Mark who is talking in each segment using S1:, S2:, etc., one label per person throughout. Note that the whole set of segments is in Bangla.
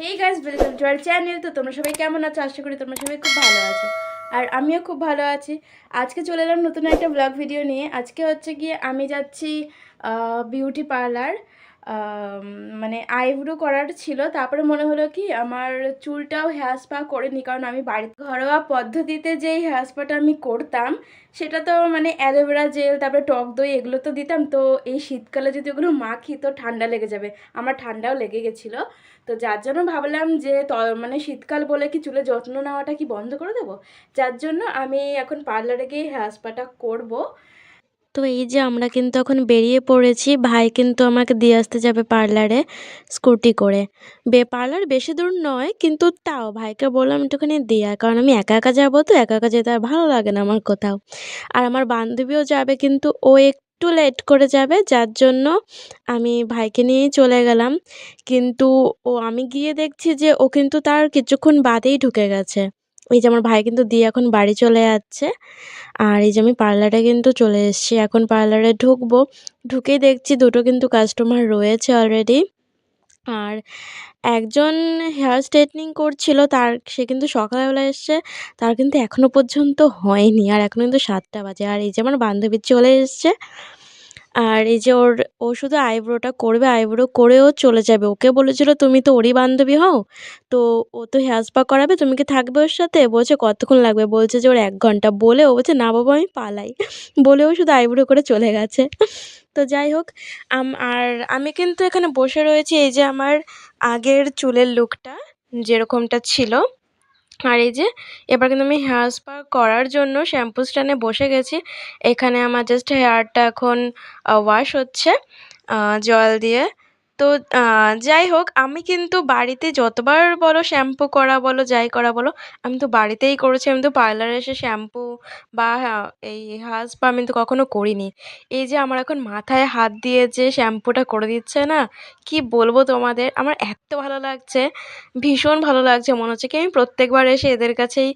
S1: হেই গাছ ওয়েলকাম টু আর চ্যানেল তো তোমরা সবাই কেমন আছো? আশা করি তোমরা সবাই খুব ভালো আছো। আর আমিও খুব ভালো আছি। আজকে চলে এলাম নতুন একটা ব্লগ ভিডিও নিয়ে। আজকে হচ্ছে গিয়ে আমি যাচ্ছি বিউটি পার্লার মানে আইব্রো করার ছিল। তারপরে মনে হলো কি, আমার চুলটাও হেয়ার স্পা করে নি কারণ আমি বাড়িতে ঘরোয়া পদ্ধতিতে যেই হেয়ার স্পাটা আমি করতাম, সেটা তো মানে অ্যালোভেরা জেল, তারপরে টক দই এগুলো তো দিতাম। তো এই শীতকালে যদি ওগুলো মাখি, তো ঠান্ডা লেগে যাবে। আমার ঠান্ডাও লেগে গেছিল। তো যার জন্য ভাবলাম যে, ত মানে শীতকাল বলে কি চুলে যত্ন নেওয়াটা কি বন্ধ করে দেবো? যার জন্য আমি এখন পার্লারে গিয়ে হেয়ার স্পাটা করব।
S2: তো এই যে আমরা কিন্তু এখন বেরিয়ে পড়েছি, ভাই কিন্তু আমাকে দিয়ে আসতে যাবে পার্লারে স্কুটি করে। বে, পার্লার বেশি দূর নয়, কিন্তু তাও ভাইকে বললাম একটুখানি দিয়া কারণ আমি একা একা যাব তো, একা একা যেতে আর ভালো লাগে না আমার কোথাও। আর আমার বান্ধবীও যাবে কিন্তু ও একটু লেট করে যাবে, যার জন্য আমি ভাইকে নিয়েই চলে গেলাম। কিন্তু ও, আমি গিয়ে দেখছি যে ও কিন্তু তার কিছুক্ষণ বাদেই ঢুকে গেছে। এই যে আমার ভাই কিন্তু দিয়ে এখন বাড়ি চলে যাচ্ছে। আর এই যে আমি পার্লারে কিন্তু চলে এসেছি। এখন পার্লারে ঢুকবো। ঢুকেই দেখছি দুটো কিন্তু কাস্টমার রয়েছে অলরেডি আর একজন হেয়ার স্ট্রেটনিং করছিল, তার, সে কিন্তু সকালবেলা এসছে। তার কিন্তু এখনও পর্যন্ত হয়নি। আর এখন কিন্তু সাতটা বাজে। আর এই যে আমার বান্ধবী চলে এসছে। আর এই যে ওর, ও শুধু আইব্রোটা করবে, আইব্রো করেও চলে যাবে। ওকে বলেছিল, তুমি তো ওরই বান্ধবী হও, তো ও তো হেয়ার স্পা করাবে, তুমি কি থাকবে ওর সাথে? বলছে, কতক্ষণ লাগবে? বলছে যে, ওর এক ঘণ্টা। বলে ও বলছে, না বাবা, আমি পালাই। বলেও শুধু আইব্রো করে চলে গেছে। তো যাই হোক আর আমি কিন্তু এখানে বসে রয়েছি, এই যে আমার আগের চুলের লুকটা যেরকমটা ছিল। আর এই যে, এবার কিন্তু আমি হেয়ার স্পা করার জন্য শ্যাম্পু স্ট্যান্ডে বসে গেছি। এখানে আমার জাস্ট হেয়ারটা এখন ওয়াশ হচ্ছে জল দিয়ে। তো যাই হোক আমি কিন্তু বাড়িতে যতবার বলো শ্যাম্পু করা বলো যাই করা বলো আমি তো বাড়িতেই করেছি। আমি তো পার্লারে এসে শ্যাম্পু বা এই হেয়ার স্পা আমি তো কখনো করিনি। এই যে আমার এখন মাথায় হাত দিয়ে যে শ্যাম্পুটা করে দিচ্ছে না কি বলব তোমাদের? আমার এত ভালো লাগছে ভীষণ ভালো লাগছে। মনে হচ্ছে কি আমি প্রত্যেকবার এসে এদের কাছেই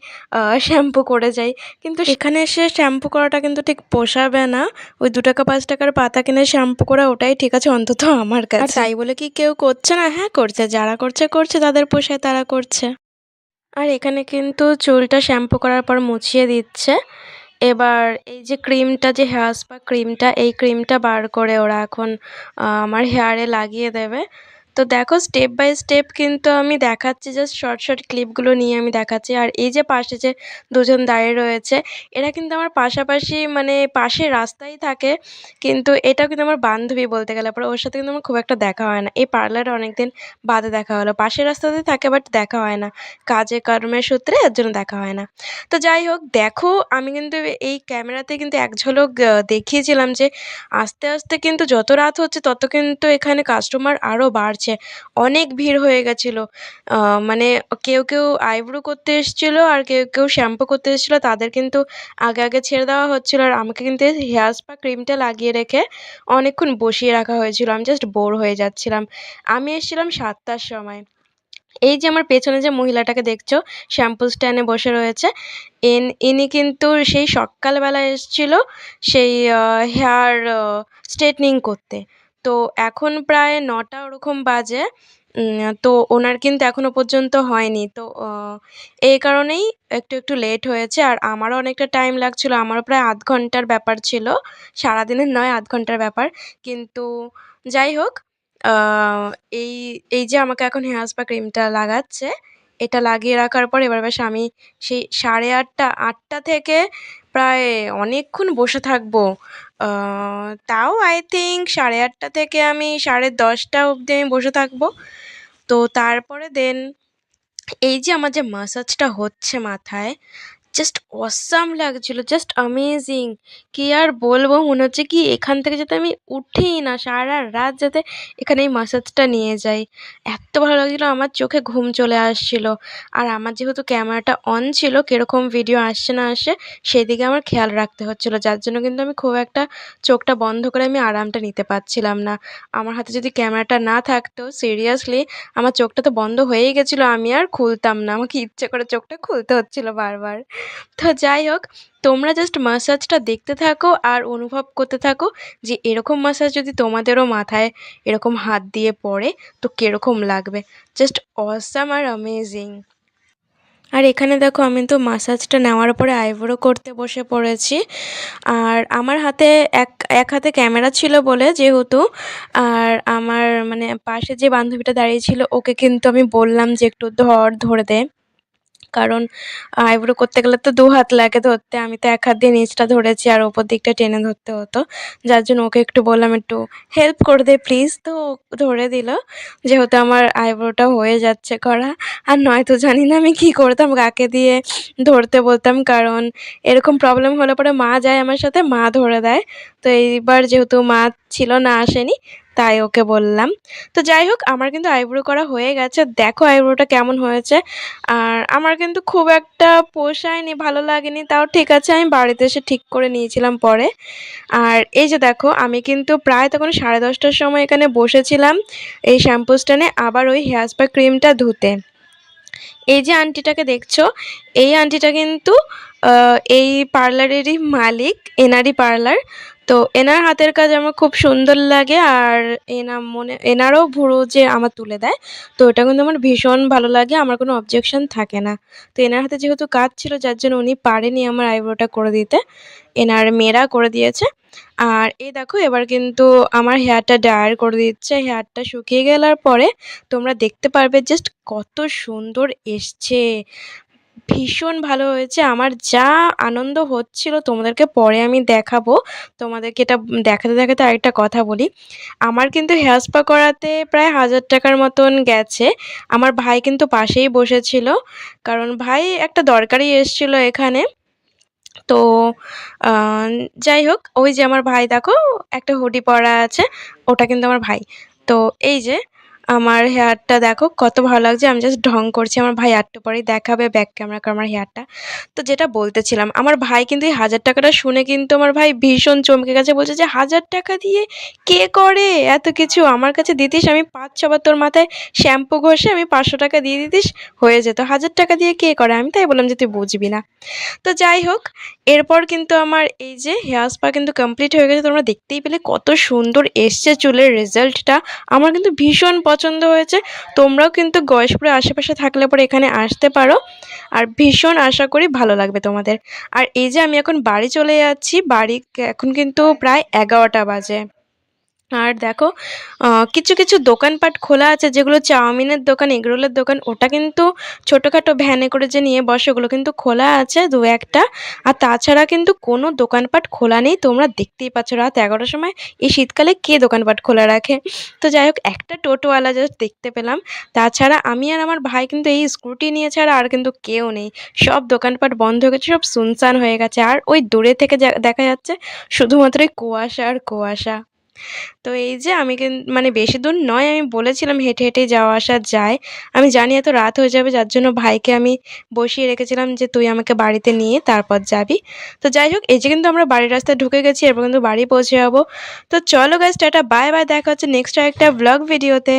S2: শ্যাম্পু করে যাই। কিন্তু সেখানে এসে শ্যাম্পু করাটা কিন্তু ঠিক পোষাবে না। ওই দু টাকা পাঁচ টাকার পাতা কিনে শ্যাম্পু করা ওটাই ঠিক আছে অন্তত আমার কাছে তাই বলে কি কেউ করছে না? হ্যাঁ করছে। যারা করছে করছে। তাদের পোষায় তারা করছে। আর এখানে কিন্তু চুলটা শ্যাম্পু করার পর মুছিয়ে দিচ্ছে। এবার এই যে ক্রিমটা, যে হেয়ার স্পা ক্রিমটা, এই ক্রিমটা বার করে ওরা এখন আমার হেয়ারে লাগিয়ে দেবে। তো দেখো স্টেপ বাই স্টেপ কিন্তু আমি দেখাচ্ছি জাস্ট শর্ট শর্ট ক্লিপগুলো নিয়ে আমি দেখাচ্ছি। আর এই যে পাশে যে দুজন দাঁড়িয়ে রয়েছে, এরা কিন্তু আমার পাশাপাশি মানে পাশে রাস্তায় থাকে, কিন্তু এটাও কিন্তু আমার বান্ধবী বলতে গেলে পরে ওর সাথে কিন্তু আমার খুব একটা দেখা হয় না। এই পার্লারে অনেকদিন বাদে দেখা হলো। পাশের রাস্তাতে থাকে বাট দেখা হয় না। কাজে, কর্মের সূত্রে এর জন্য দেখা হয় না। তো যাই হোক, দেখো, আমি কিন্তু এই ক্যামেরাতে কিন্তু এক ঝলক দেখিয়েছিলাম যে আস্তে আস্তে কিন্তু যত রাত হচ্ছে, তত কিন্তু এখানে কাস্টমার আরও বাড়ছে। অনেক ভিড় হয়ে গেছিল। মানে কেউ কেউ আইব্রো করতে এসেছিল আর কেউ কেউ শ্যাম্পু করতে এসেছিল। তাদের কিন্তু আগে আগে ছেড়ে দেওয়া হচ্ছিল আর আমাকে কিন্তু হেয়ার স্পা ক্রিমটা লাগিয়ে রেখে অনেকক্ষণ বসিয়ে রাখা হয়েছিল। আমি জাস্ট বোর হয়ে যাচ্ছিলাম। আমি এসেছিলাম সাতটার সময়। এই যে আমার পেছনে যে মহিলাটাকে দেখছ, শ্যাম্পু স্ট্যান্ডে বসে রয়েছে, এন, ইনি কিন্তু সেই সকালবেলা এসেছিল সেই হেয়ার স্ট্রেটনিং করতে। তো এখন প্রায় নটা ওরকম বাজে। তো ওনার কিন্তু এখনও পর্যন্ত হয়নি। তো এই কারণেই একটু একটু লেট হয়েছে। আর আমারও অনেকটা টাইম লাগছিল। আমারও প্রায় আধ ঘণ্টার ব্যাপার ছিল। সারাদিনের নয়, আধ ঘণ্টার ব্যাপার। কিন্তু যাই হোক এই এই যে আমাকে এখন হেয়ার স্পা ক্রিমটা লাগাচ্ছে, এটা লাগিয়ে রাখার পর এবার বেশ আমি সেই সাড়ে আটটা আটটা থেকে প্রায় অনেকক্ষণ বসে থাকব। তাও আই থিঙ্ক সাড়ে আটটা থেকে আমি সাড়ে দশটা অবধি আমি বসে থাকব। তো তারপরে দেন এই যে আমার যে মাসাজটা হচ্ছে মাথায় জাস্ট অসাম লাগছিল জাস্ট অ্যামেজিং কি আর বলব, মনে হচ্ছে কি এখান থেকে যাতে আমি উঠি না, সারা রাত যাতে এখানে এই মাসাজটা নিয়ে যাই। এত ভালো লাগছিল, আমার চোখে ঘুম চলে আসছিল। আর আমার যেহেতু ক্যামেরাটা অন ছিল, কীরকম ভিডিও আসছে না আসে সেদিকে আমার খেয়াল রাখতে হচ্ছিল। যার জন্য কিন্তু আমি খুব একটা চোখটা বন্ধ করে আমি আরামটা নিতে পারছিলাম না। আমার হাতে যদি ক্যামেরাটা না থাকতো সিরিয়াসলি আমার চোখটা তো বন্ধ হয়েই গেছিল, আমি আর খুলতাম না। আমাকে ইচ্ছে করে চোখটা খুলতে হচ্ছিল বারবার।
S3: তো যাই হোক, তোমরা জাস্ট মাসাজটা দেখতে থাকো আর অনুভব করতে থাকো যে এরকম মাসাজ যদি তোমাদেরও মাথায় এরকম হাত দিয়ে পড়ে, তো কীরকম লাগবে? জাস্ট অসাম আর অ্যামেজিং আর এখানে দেখো, আমি তো মাসাজটা নেওয়ার পরে আইব্রো করতে বসে পড়েছি। আর আমার হাতে এক এক হাতে ক্যামেরা ছিল বলে যেহেতু, আর আমার মানে পাশে যে বান্ধবীটা দাঁড়িয়ে ছিল, ওকে কিন্তু আমি বললাম যে একটু ধর, ধরে দে। কারণ আইব্রো করতে গেলে তো দু হাত লাগে ধরতে। আমি তো এক হাত দিয়ে নিচটা ধরেছি আর ওপর দিকটা টেনে ধরতে হতো। যার জন্য ওকে একটু বললাম, একটু হেল্প করে দে প্লিজ তো ধরে দিল, যেহেতু আমার আইব্রোটা হয়ে যাচ্ছে করা। আর নয়তো জানি না আমি কি করতাম, কাকে দিয়ে ধরতে বলতাম। কারণ এরকম প্রবলেম হলে পরে মা যায় আমার সাথে, মা ধরে দেয়। তো এইবার যেহেতু মা ছিল না আসেনি, তাই ওকে বললাম। তো যাই হোক, আমার কিন্তু আইব্রো করা হয়ে গেছে। দেখো আইব্রোটা কেমন হয়েছে। আর আমার কিন্তু খুব একটা পোষায়নি, ভালো লাগেনি, তাও ঠিক আছে, আমি বাড়িতে এসে ঠিক করে নিয়েছিলাম পরে। আর এই যে দেখো, আমি কিন্তু প্রায় তখন সাড়ে দশটার সময় এখানে বসেছিলাম এই শ্যাম্পু স্ট্যান্ডে, আবার ওই হেয়ার স্পা ক্রিমটা ধুতে। এই যে আন্টিটাকে দেখছ, এই আন্টিটা কিন্তু এই পার্লারেরই মালিক, এনারই পার্লার। তো এনার হাতের কাজ আমার খুব সুন্দর লাগে আর এনা মনে, এনারও ভুরু যে আমার তুলে দেয়, তো এটা কিন্তু আমার ভীষণ ভালো লাগে, আমার কোনো অবজেকশন থাকে না। তো এনার হাতে যেহেতু কাজ ছিল, যার জন্য উনি পারেনি আমার আইব্রোটা করে দিতে, এনার মেয়েরা করে দিয়েছে। আর এই দেখো, এবার কিন্তু আমার হেয়ারটা ড্রায়ার করে দিচ্ছে। হেয়ারটা শুকিয়ে গেলার পরে তোমরা দেখতে পারবে জাস্ট কত সুন্দর এসছে। ভীষণ ভালো হয়েছে। আমার যা আনন্দ হচ্ছিল তোমাদেরকে পরে আমি দেখাবো। তোমাদেরকে এটা দেখাতে দেখাতে আরেকটা কথা বলি। আমার কিন্তু হেয়ার স্পা করাতে প্রায় হাজার টাকার মতন গেছে। আমার ভাই কিন্তু পাশেই বসেছিল। কারণ ভাই একটা দরকারি এসছিল এখানে। তো যাই হোক, ওই যে আমার ভাই, দেখো, একটা হুডি পরা আছে, ওটা কিন্তু আমার ভাই। তো এই যে আমার হেয়ারটা দেখো, কত ভালো লাগছে। আমি জাস্ট ঢং করছি। আমার ভাই একটু পরেই দেখাবে ব্যাক ক্যামেরা আমার হেয়ারটা তো যেটা বলতেছিলাম, আমার ভাই কিন্তু এই হাজার টাকাটা শুনে কিন্তু আমার ভাই ভীষণ চমকে গেছে। বলছে যে, হাজার টাকা দিয়ে কে করে? এত কিছু আমার কাছে দিতিস? আমি পাঁচ ছবার তোর মাথায় শ্যাম্পু ঘষে আমি পাঁচশো টাকা দিয়ে দিতিস? হয়ে যেত। হাজার টাকা দিয়ে কে করে? আমি তাই বললাম যে, তুই বুঝবি না। তো যাই হোক, এরপর কিন্তু আমার এই যে হেয়ার স্পা কিন্তু কমপ্লিট হয়ে গেছে। তোমরা দেখতেই পেলে কত সুন্দর এসছে চুলের রেজাল্টটা আমার কিন্তু ভীষণ পছন্দ হয়েছে, তোমরাও কিন্তু গয়েশপুরের আশেপাশে থাকলে পরে এখানে আসতে পারো। আর ভীষণ আশা করি ভালো লাগবে তোমাদের। আর এই যে আমি এখন বাড়ি চলে যাচ্ছি, বাড়ি এখন কিন্তু প্রায় এগারোটা বাজে। আর দেখো কিছু কিছু দোকানপাট খোলা আছে, যেগুলো চাউমিনের দোকান, এগরোলের দোকান, ওটা কিন্তু ছোটোখাটো ভ্যানে করে যে নিয়ে বসে, ওগুলো কিন্তু খোলা আছে দু একটা। আর তাছাড়া কিন্তু কোনো দোকানপাট খোলা নেই, তোমরা দেখতেই পাচ্ছ রাত এগারোটার সময়, এই শীতকালে কে দোকানপাট খোলা রাখে? তো যাই হোক, একটা টোটোওয়ালা জাস্ট দেখতে পেলাম। তাছাড়া আমি আর আমার ভাই কিন্তু এই স্কুটি নিয়ে ছাড়া আর কিন্তু কেউ নেই। সব দোকানপাট বন্ধ হয়ে গেছে, সব সুনসান হয়ে গেছে। আর ওই দূরে থেকে দেখা যাচ্ছে, শুধুমাত্র এই কুয়াশা আর কুয়াশা। তো এই যে আমি মানে বেশি দূর নয়, আমি বলেছিলাম হেঁটে হেঁটে যাওয়া আসা যায়। আমি জানি এত রাত হয়ে যাবে, যার জন্য ভাইকে আমি বসিয়ে রেখেছিলাম যে তুই আমাকে বাড়িতে নিয়ে তারপর যাবি। তো যাই হোক, এই যে কিন্তু আমরা বাড়ির রাস্তায় ঢুকে গেছি, এরপর কিন্তু বাড়ি পৌঁছে যাব। তো চলো গাছ টাটা বাই বাই দেখা হচ্ছে নেক্সট একটা ব্লগ ভিডিওতে